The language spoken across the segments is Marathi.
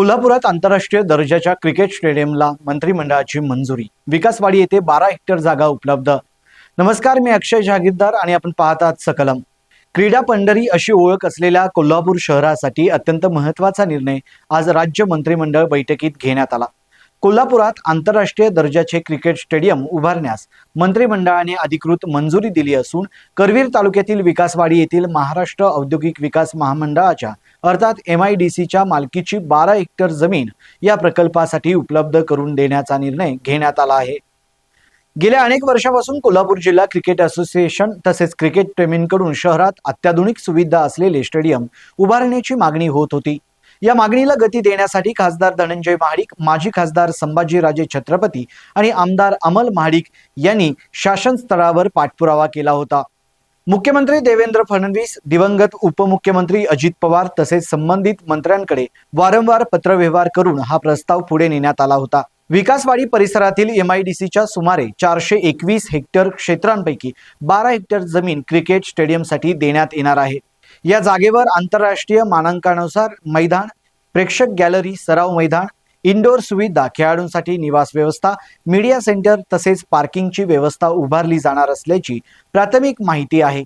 कोल्हापुरात आंतरराष्ट्रीय दर्जाच्या क्रिकेट स्टेडियमला मंत्रिमंडळाची मंजुरी. विकासवाडी येथे बारा हेक्टर जागा उपलब्ध. नमस्कार मी अक्षय जहागीरदार आणि आपण पाहत आहात सकलम. क्रीडा पंढरी अशी ओळख असलेल्या कोल्हापूर शहरासाठी अत्यंत महत्त्वाचा निर्णय आज राज्य मंत्रिमंडळ बैठकीत घेण्यात आला. कोल्हापुरात आंतरराष्ट्रीय दर्जाचे क्रिकेट स्टेडियम उभारण्यास मंत्रिमंडळाने अधिकृत मंजुरी दिली असून करवीर तालुक्यातील विकासवाडी येथील महाराष्ट्र औद्योगिक विकास महामंडळाच्या अर्थात एम आय डी सीच्या मालकीची बारा हेक्टर जमीन या प्रकल्पासाठी उपलब्ध करून देण्याचा निर्णय घेण्यात आला आहे. गेल्या अनेक वर्षापासून कोल्हापूर जिल्हा क्रिकेट असोसिएशन तसेच क्रिकेट प्रेमींकडून शहरात अत्याधुनिक सुविधा असलेले स्टेडियम उभारण्याची मागणी होत होती. या मागणीला गती देण्यासाठी खासदार धनंजय महाडिक माजी खासदार संभाजीराजे छत्रपती आणि आमदार अमल महाडिक यांनी शासन स्तरावर पाठपुरावा केला होता. मुख्यमंत्री देवेंद्र फडणवीस दिवंगत उपमुख्यमंत्री अजित पवार तसेच संबंधित मंत्र्यांकडे वारंवार पत्रव्यवहार करून हा प्रस्ताव पुढे नेण्यात आला होता. विकासवाडी परिसरातील एमआयडीसीच्या सुमारे चारशे एकवीस हेक्टर क्षेत्रांपैकी बारा हेक्टर जमीन क्रिकेट स्टेडियमसाठी देण्यात येणार आहे. या जागेवर आंतरराष्ट्रीय मानांकानुसार मैदान प्रेक्षक गॅलरी सराव मैदान इंडोर सुविधा खेळाडूंसाठी निवास व्यवस्था मीडिया सेंटर तसेच पार्किंगची व्यवस्था उभारली जाणार असल्याची प्राथमिक माहिती आहे.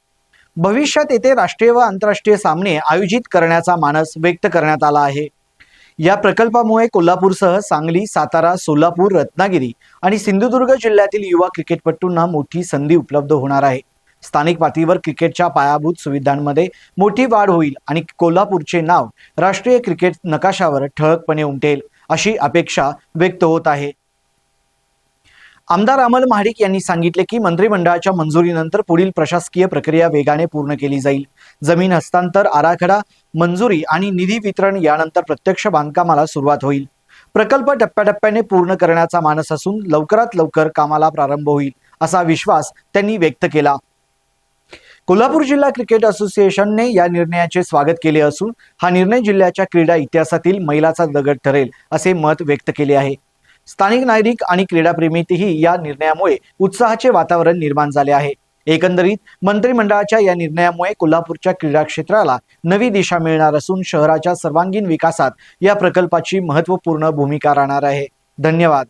भविष्यात येथे राष्ट्रीय व आंतरराष्ट्रीय सामने आयोजित करण्याचा मानस व्यक्त करण्यात आला आहे. या प्रकल्पामुळे कोल्हापूरसह सांगली सातारा सोलापूर रत्नागिरी आणि सिंधुदुर्ग जिल्ह्यातील युवा क्रिकेटपटूंना मोठी संधी उपलब्ध होणार आहे. स्थानिक पातळीवर क्रिकेटच्या पायाभूत सुविधांमध्ये मोठी वाढ होईल आणि कोल्हापूरचे नाव राष्ट्रीय क्रिकेट नकाशावर ठळकपणे उमटेल अशी अपेक्षा व्यक्त होत आहे. आमदार अमल महाडिक यांनी सांगितले की मंत्रिमंडळाच्या मंजुरीनंतर पुढील प्रशासकीय प्रक्रिया वेगाने पूर्ण केली जाईल. जमीन हस्तांतर आराखडा मंजुरी आणि निधी वितरण यानंतर प्रत्यक्ष बांधकामाला सुरुवात होईल. प्रकल्प टप्प्याटप्प्याने पूर्ण करण्याचा मानस असून लवकरात लवकर कामाला प्रारंभ होईल असा विश्वास त्यांनी व्यक्त केला. कोल्हापूर जिल्हा क्रिकेट असोसिएशनने या निर्णयाचे स्वागत केले असून हा निर्णय जिल्ह्याच्या क्रीडा इतिहासातील मैलाचा दगड ठरेल असे मत व्यक्त केले आहे. स्थानिक नागरिक आणि क्रीडाप्रेमीतही या निर्णयामुळे उत्साहाचे वातावरण निर्माण झाले आहे. एकंदरीत मंत्रिमंडळाच्या या निर्णयामुळे कोल्हापूरच्या क्रीडा क्षेत्राला नवी दिशा मिळणार असून शहराच्या सर्वांगीण विकासात या प्रकल्पाची महत्त्वपूर्ण भूमिका राहणार आहे. धन्यवाद.